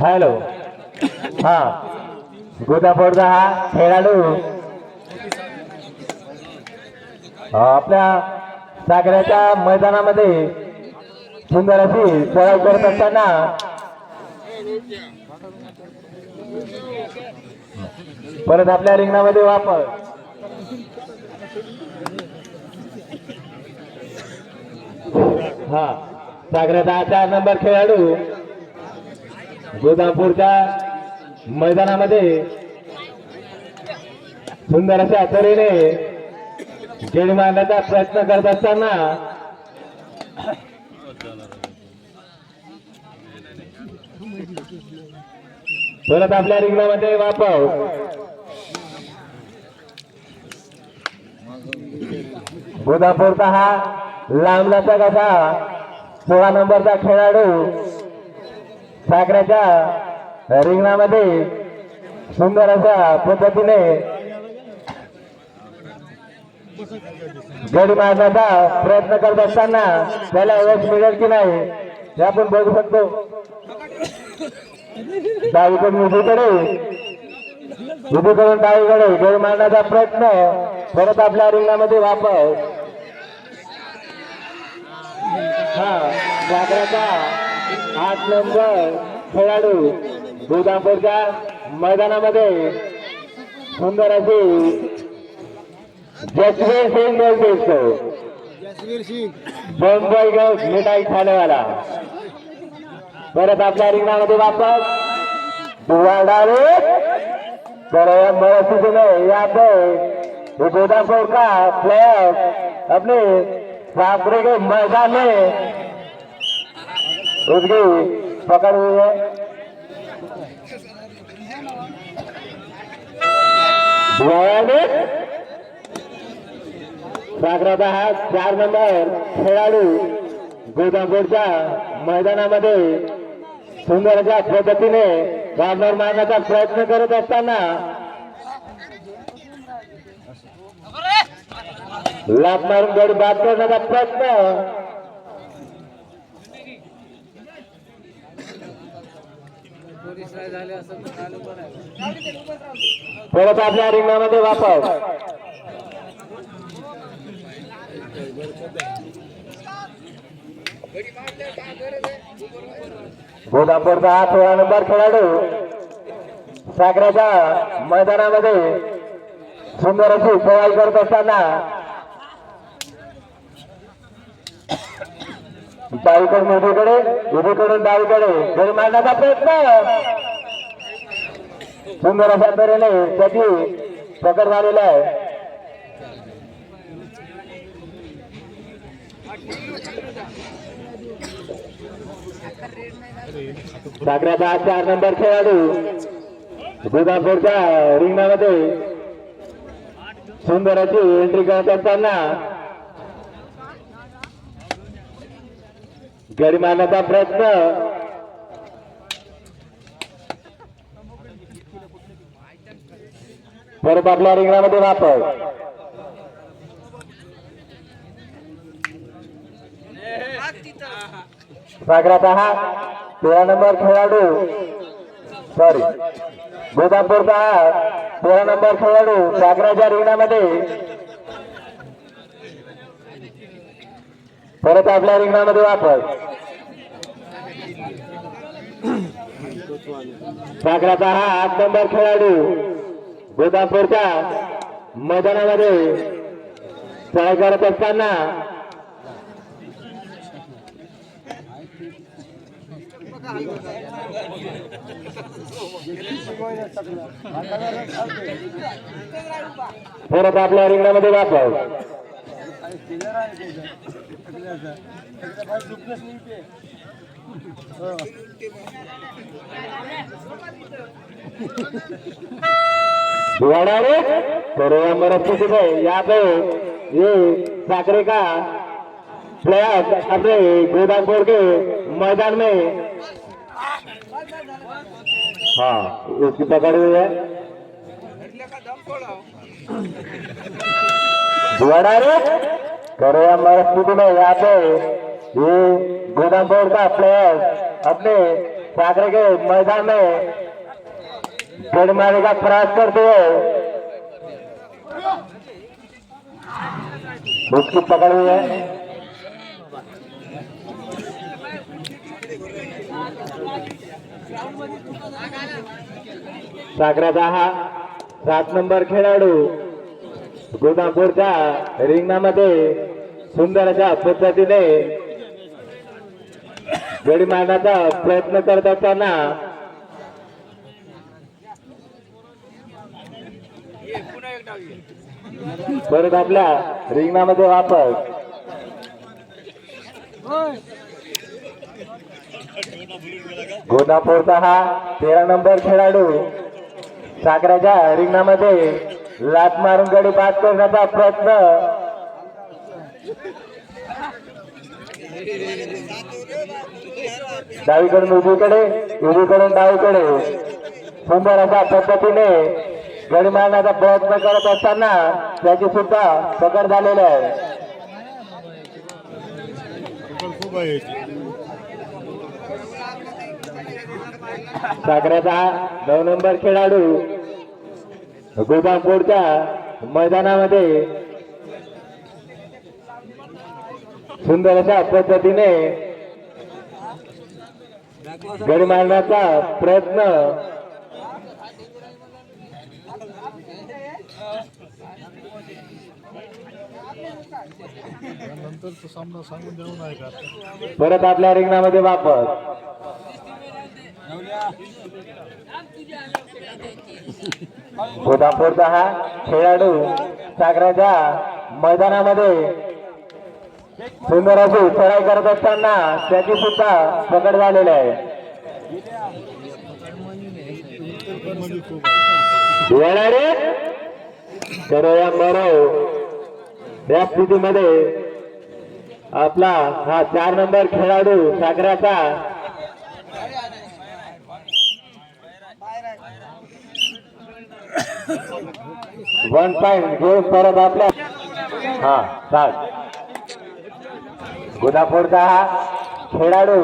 Hello. हा. गोदापूरचा हा खेळाडू. आपल्या सागराच्या मैदानामध्ये सुंदर अशी सराव करत असताना परत आपल्या रिंगणामध्ये वापर. हा. सागराचा हा चार नंबर खेळाडू गोदापूरच्या मैदानामध्ये सुंदर अशा तऱ्हेने गेडी मारण्याचा प्रयत्न करत असताना परत आपल्या रिंगणामध्ये वापर गोदापूरचा हा लांबलाचा कसा सोळा नंबरचा खेळाडू सागराच्या रिंगणामध्ये सुंदर अशा पद्धतीने गडी मारण्याचा प्रयत्न करत असताना त्याला यश मिळेल की नाही हे आपण बघू शकतो. डावीकडून उभीकडे उभीकडून डावीकडे गडी मारण्याचा प्रयत्न परत आपल्या रिंगणामध्ये वापर. हा सागराचा आठ नंबर खेळाडू गोदापूरच्या मैदानामध्ये सुंदर अशी जसवीर सिंग जसवीर सिंग. बॉम्बई गौस मिठाई खाने वाला परत आपल्या रिंगणामध्ये वापस. डाले तर बड़ी स्थिति में यहाँ पे ये का प्लेयर अपने के मैदान. में उसकी पकड़ हुई है सागराचा हा चार नंबर खेळाडू गोदापूरच्या मैदानामध्ये सुंदर अशा पद्धतीने कॉर्नर मारण्याचा प्रयत्न करत असताना लाभ मारून गडी बाद करण्याचा प्रयत्न झाले असं चालू पण आहे परत आपल्या रिंगणामध्ये वापस. गोदापूरचा हा सोळा नंबर खेळाडू सागराच्या मैदानामध्ये सुंदर अशी पवाई करत असताना डावीकडून उजवीकडे उभीकडून डावीकडे घरी मारण्याचा प्रयत्न. सुंदर अशा तऱ्हेने त्याची पकड झालेला आहे. सागराचा चार नंबर खेळाडू. दुधापूरच्या रिंगणामध्ये सुंदराची एंट्री करत असताना गरिमानाचा प्रश्न. प्रयत्न परत आपल्या रिंगणामध्ये वापर सागराचा हा तेरा नंबर खेळाडू. सॉरी गोदापूरचा हा तेरा नंबर खेळाडू सागराच्या रिंगणामध्ये. परत आपल्या रिंगणामध्ये वापर. सागराचा हा आठ नंबर खेळाडू गोदापूरच्या मैदानामध्ये ट्राय करत असताना परत आपल्या रिंगणामध्ये वापर. दुआड़ा रे pero हमारा स्थिति पे ये साकरे का? प्लेयर अपने गोदामपुर के मैदान में. हाँ उसकी पकड़ हुई है. दुआड़ा रे करे हमारा स्थिति में यहाँ पे ये गोदामपुर का प्लेयर अपने सागरे के मैदान में गड़ मारने का प्रयास करते हुए उसकी पकड़ हुई है। सागराचा हा सात नंबर खेळाडू गोदापूरच्या रिंगणामध्ये सुंदर अशा पद्धतीने गडी मारण्याचा प्रयत्न करत असताना परत आपल्या रिंगणामध्ये वापर. गोदापूरचा हा तेरा नंबर खेळाडू सागराच्या रिंगणामध्ये लात मारून गडी बाद करण्याचा प्रयत्न. डावीकडून उजवीकडे उजवीकडून डावीकडे. सुंदर अशा पद्धतीने गडी मारण्याचा प्रयत्न करत असताना त्याची सुद्धा पकड झालेली आहे. सागराचा नऊ नंबर खेळाडू गोदामपूरच्या मैदानामध्ये सुंदर अशा पद्धतीने गडी मारण्याचा प्रयत्न परत आपल्या रिंगणामध्ये वापस. गोदापूरचा हा खेळाडू सागराच्या मैदानामध्ये. सुंदर अशी चढाई करत असताना त्याची सुद्धा पकड झालेली आहे. येणारे तर या या स्थितीमध्ये आपला हा चार नंबर खेळाडू सागराचा वन पॉइंट गोल परत आपल्या. हा सात गुदापूरचा हा खेळाडू.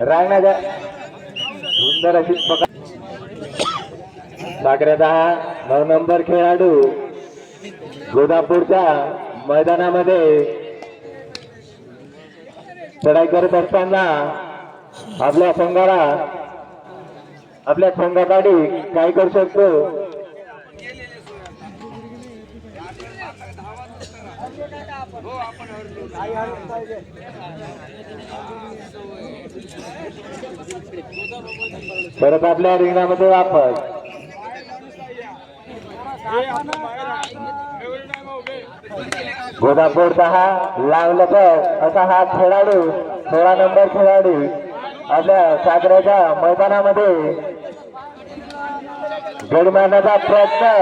रांगण्याच्या सुंदर अशी पकड. साखरेचा हा नऊ नंबर खेळाडू. गोदापूरच्या मैदानामध्ये. चढाई करत असताना आपल्या संघाला आपल्या संघासाठी काय करू शकतो? परत आपल्या रिंगणामध्ये वापस. गोदापूर दहा लावलं तर गोदापूरचा हा असा हा खेळाडू सोळा नंबर खेळाडू आपल्या सागराच्या मैदानामध्ये गड मारण्याचा प्रयत्न.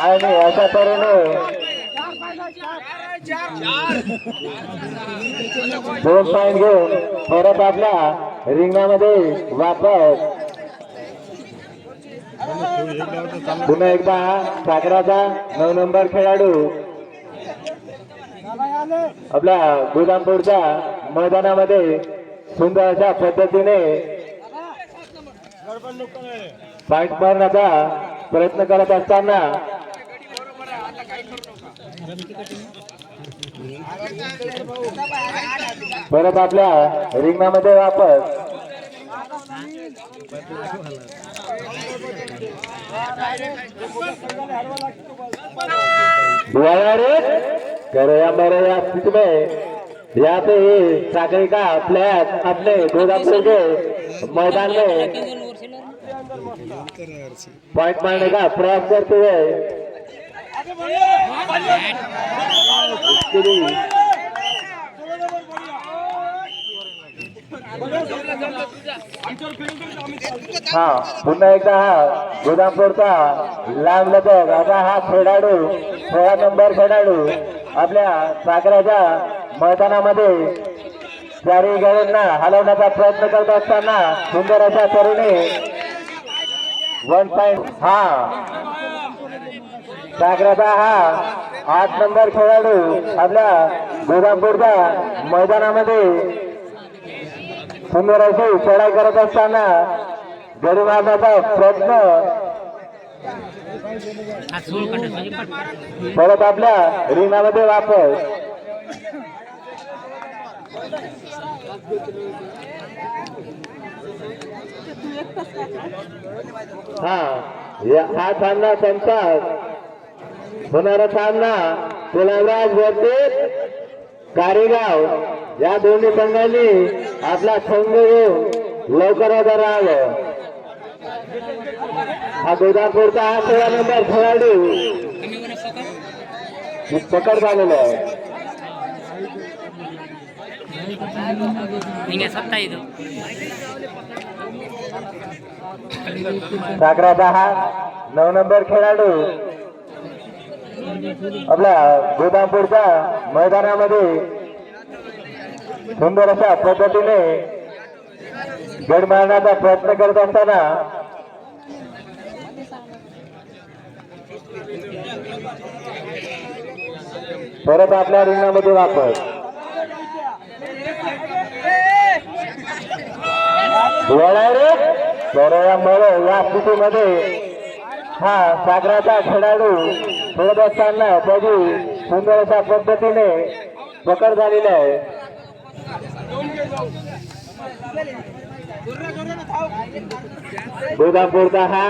आणि अशा तऱ्हेने दोन पॉईंट घेऊन परत आपल्या रिंगणामध्ये वापस पुन्हा एकदा सागराचा नऊ नंबर खेळाडू. आपल्या गोदामपूरच्या मैदानामध्ये सुंदर अशा पद्धतीने पॉईंट मारण्याचा प्रयत्न करत असताना परत आपल्या रिंगणामध्ये वापस. दुआया रे. या पे ये का फ्लॅट अपने गोदापुर के मैदान में. पॉइंट मारने का प्रयास करते हुए हा पुन्हा एकदा हा गोदामपूरचा लांब लपक असा हा खेळाडू सोळा नंबर खेळाडू आपल्या सागराच्या मैदानामध्ये चारी गड्यांना हलवण्याचा प्रयत्न करत असताना सुंदर अशा तरुणी वन पॉईंट हा. सागराचा हा आठ नंबर खेळाडू आपल्या गोदामपूरच्या मैदानामध्ये सुंदर अशी चढाई करत असताना गडी मारण्याचा प्रयत्न परत आपल्या रिंगामध्ये वापर. हा हा सामना संपतात होणारा सामना कोलावराज वरते कारेगाव या दोन्ही संघांनी आपला संघ घेऊन लवकरात राहावं. हा गोदापूरचा हा सोळा नंबर खेळाडू. पकड झालेला आहे. सागरा दहा नऊ नंबर खेळाडू. आपल्या गोदामपूरच्या मैदानामध्ये सुंदर अशा पद्धतीने गड मारण्याचा प्रयत्न करत असताना परत आपल्या रिंगणामध्ये वापर वळारे या स्थितीमध्ये हा सागराचा खेळाडू खेळत असताना त्याची सुंदर अशा पद्धतीने पकड झालेली आहे. गोदापूरचा हा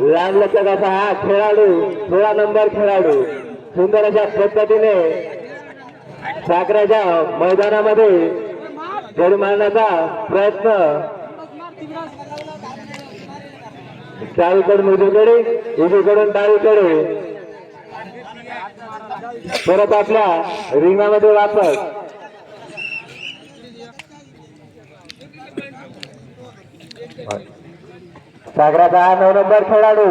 लांब हा खेळाडू सोळा नंबर खेळाडू सुंदर अशा पद्धतीने सागराच्या मैदानामध्ये गडी मारण्याचा प्रयत्न डावीकडून उजवीकडे उजवीकडून डावीकडे. परत आपल्या रिंगामध्ये वापस. सागराचा हा नऊ नंबर खेळाडू.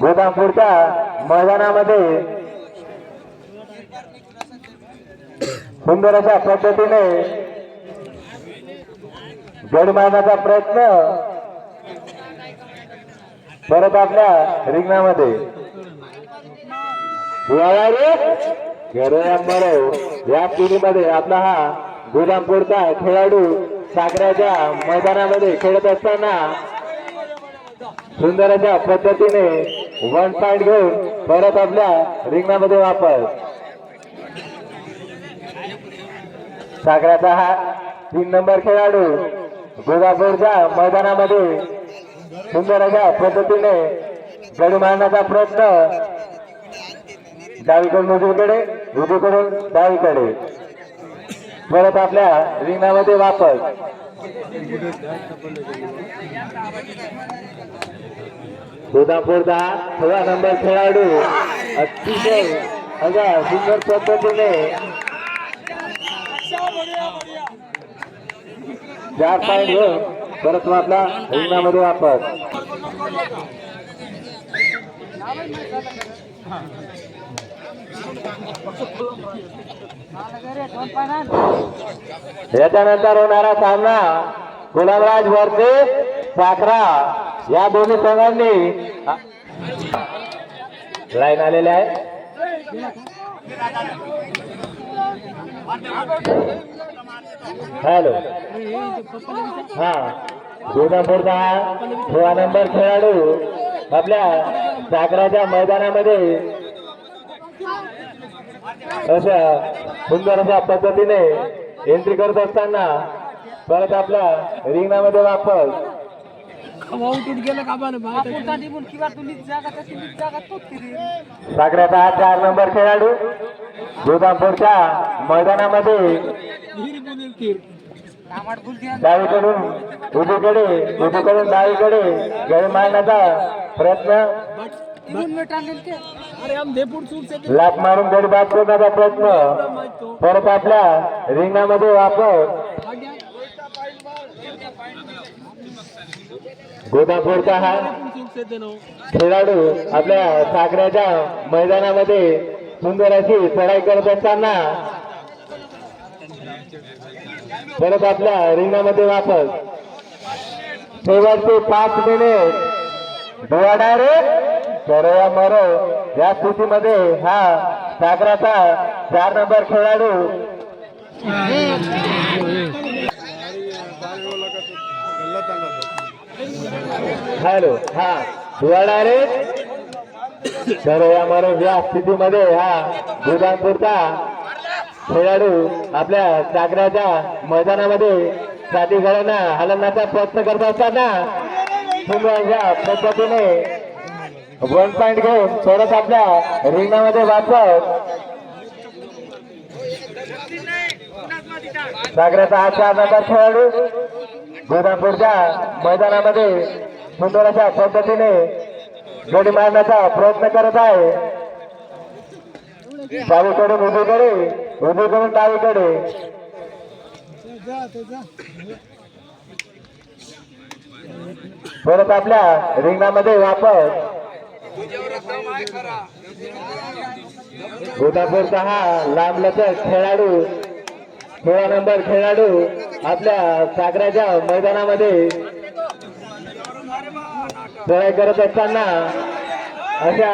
गोदामपूरच्या मैदानामध्ये. सुंदर अशा पद्धतीने गड प्रयत्न. परत आपल्या रिंगणामध्ये. या पिढीमध्ये आपला हा गुलामपूरचा खेळाडू सागराच्या मैदानामध्ये खेळत असताना सुंदर अशा पद्धतीने वन पॉइंट घेऊन परत आपल्या रिंगणामध्ये वापर. साखराचा हा तीन नंबर खेळाडू गोदापूरच्या मैदानामध्ये सुंदर अशा पद्धतीने गडी मारण्याचा प्रयत्न. डावीकडून उजवीकडे उजवीकडून डावीकडे. परत आपल्या रिंगणामध्ये वापस सोदापूरचा सोळा नंबर खेळाडू अतिशय अशा सुंदर पद्धतीने. चार पॉईंट घेऊन परत मग आपला रिंगणामध्ये वापस याच्यानंतर होणारा सामना गुलाबराज वरते साखरा या दोन्ही संघांनी लाईन आलेले आहे. हॅलो. हा. दुधापूरचा सोळा नंबर खेळाडू आपल्या सागराच्या मैदानामध्ये अशा सुंदर अशा पद्धतीने एंट्री करत असताना परत आपल्या रिंगणामध्ये वापस आपुलता निघून किंवा तुम्ही जागा तशी नीट जागा तोच फिरेल. सागराचा हा चार नंबर खेळाडू. दुधापूरच्या मैदानामध्ये. द्या डावीकडून उजवीकडे उजवीकडून डावीकडे. गडी मारण्याचा प्रयत्न. निघून मिटाले ते. अरे हम देपुर सूर से लाट मारून गडी बाद करण्याचा प्रयत्न. परत आपल्या रिंगणामध्ये वापर. गोदापूरचा हा खेळाडू आपल्या सागऱ्याच्या मैदानामध्ये सुंदर अशी चढाई करत असताना परत आपल्या रिंगणामध्ये वापस. शेवटचे पाच मिनिट डोळा रे करो मरो. या स्थितीमध्ये हा सागराचा चार नंबर खेळाडू. हॅलो हा. दुवाडा रे तर या या स्थितीमध्ये हा. बुधानपूरचा खेळाडू आपल्या चाकऱ्याच्या मैदानामध्ये साधी हलवण्याचा प्रयत्न करत असताना या पद्धतीने वन पॉइंट घेऊन परत आपल्या रिंगणामध्ये वापस सागराचा हा चार नंबर खेळाडू. गोदापूरच्या मैदानामध्ये सुंदर अशा पद्धतीने गडी मारण्याचा प्रयत्न करत आहे. डावीकडून उजवीकडे उजवीकडून डावीकडे. परत आपल्या रिंगणामध्ये वापस गोदापूरचा हा लांबलचक खेळाडू सोळा नंबर खेळाडू आपल्या सागराच्या मैदानामध्ये लढाई करत असताना अशा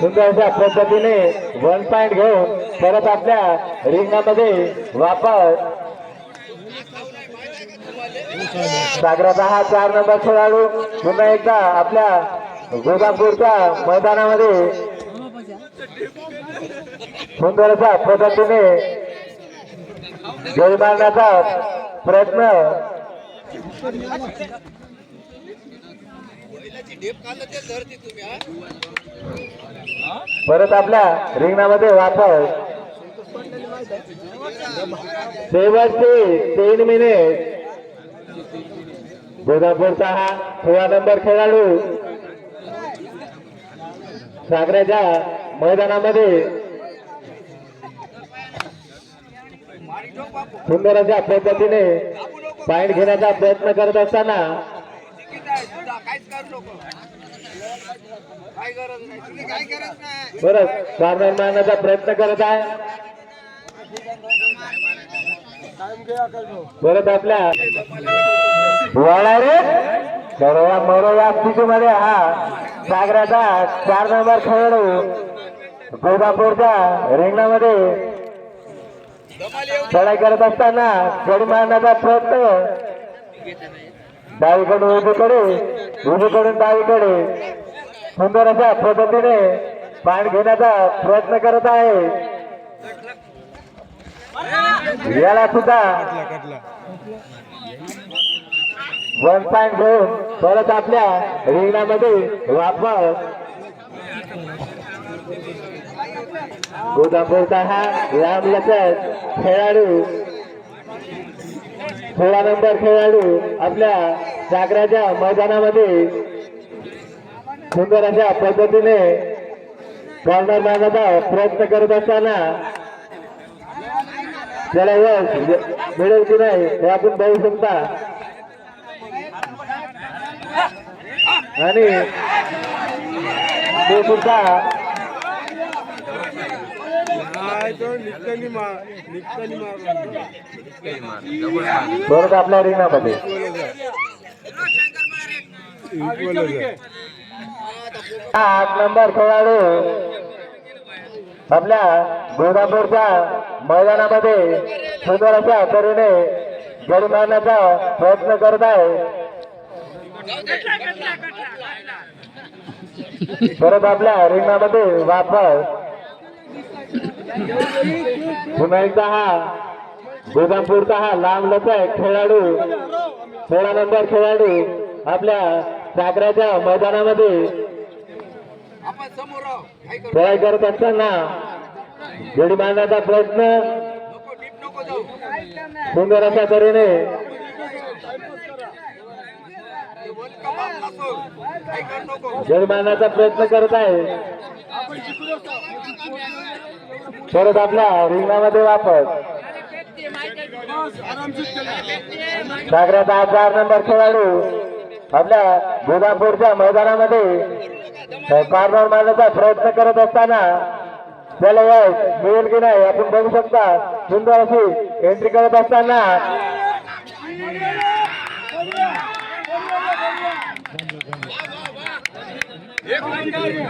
सुंदर अशा पद्धतीने वन पॉइंट घेऊन परत आपल्या रिंगामध्ये वापर. सागराचा हा चार नंबर खेळाडू पुन्हा एकदा आपल्या गोदापूरच्या मैदानामध्ये सुंदर अशा पद्धतीने गोल मारण्याचा प्रयत्न. परत आपल्या रिंगणामध्ये वापर. शेवटचे तीन मिनिट गोदापूरचा हा सोळा नंबर खेळाडू. सागऱ्याच्या मैदानामध्ये सुंदर अशा पद्धतीने पॉइंट घेण्याचा प्रयत्न करत असताना बरं करू कॉर्नर मारण्याचा प्रयत्न करत आहे. परत आपल्या वाळा रे सर्व मरो हा सागराचा चार नंबर खेळाडू गोदापूरच्या रिंगणामध्ये चढाई करत असताना गडी मारण्याचा प्रयत्न. डावीकडून उजवीकडे उजवीकडून डावीकडे. सुंदर अशा पद्धतीने पाणी घेण्याचा प्रयत्न करत आहे. याला सुद्धा वन पॉइंट घेऊन परत आपल्या रिंगणामध्ये वापस गोदापूरचा हा लांब लचक खेळाडू. सोळा नंबर खेळाडू आपल्या जागराच्या मैदानामध्ये. सुंदर अशा पद्धतीने कॉर्नर मारण्याचा प्रयत्न करत असताना. त्याला यश मिळेल की नाही हे आपण बघू शकता. आणि तो सुद्धा परत आपल्या रिंगणामध्ये हा आठ नंबर खेळाडू आपल्या गोदापूरच्या मैदानामध्ये सुंदर अशा तऱ्हेने गडी मारण्याचा प्रयत्न करत आहे परत आपल्या रिंगणामध्ये वापस पुन्हा एकदा हा. गोदामपूरचा हा लांब लचक खेळाडू. सोळा नंबर खेळाडू आपल्या सागराच्या मैदानामध्ये. आपण खेळ करत असताना घडी मारण्याचा प्रयत्न. सुंदर अशा तऱ्हेने. घडी मारण्याचा प्रयत्न करत आहे. परत आपल्या रिंगणामध्ये वापस सागराचा दहा चार नंबर खेळाडू आपल्या गोदापूरच्या मैदानामध्ये कॉर्नर मारण्याचा प्रयत्न करत असताना त्याला यश मिळेल की नाही आपण बघू शकता. सुंदर अशी एंट्री करत असताना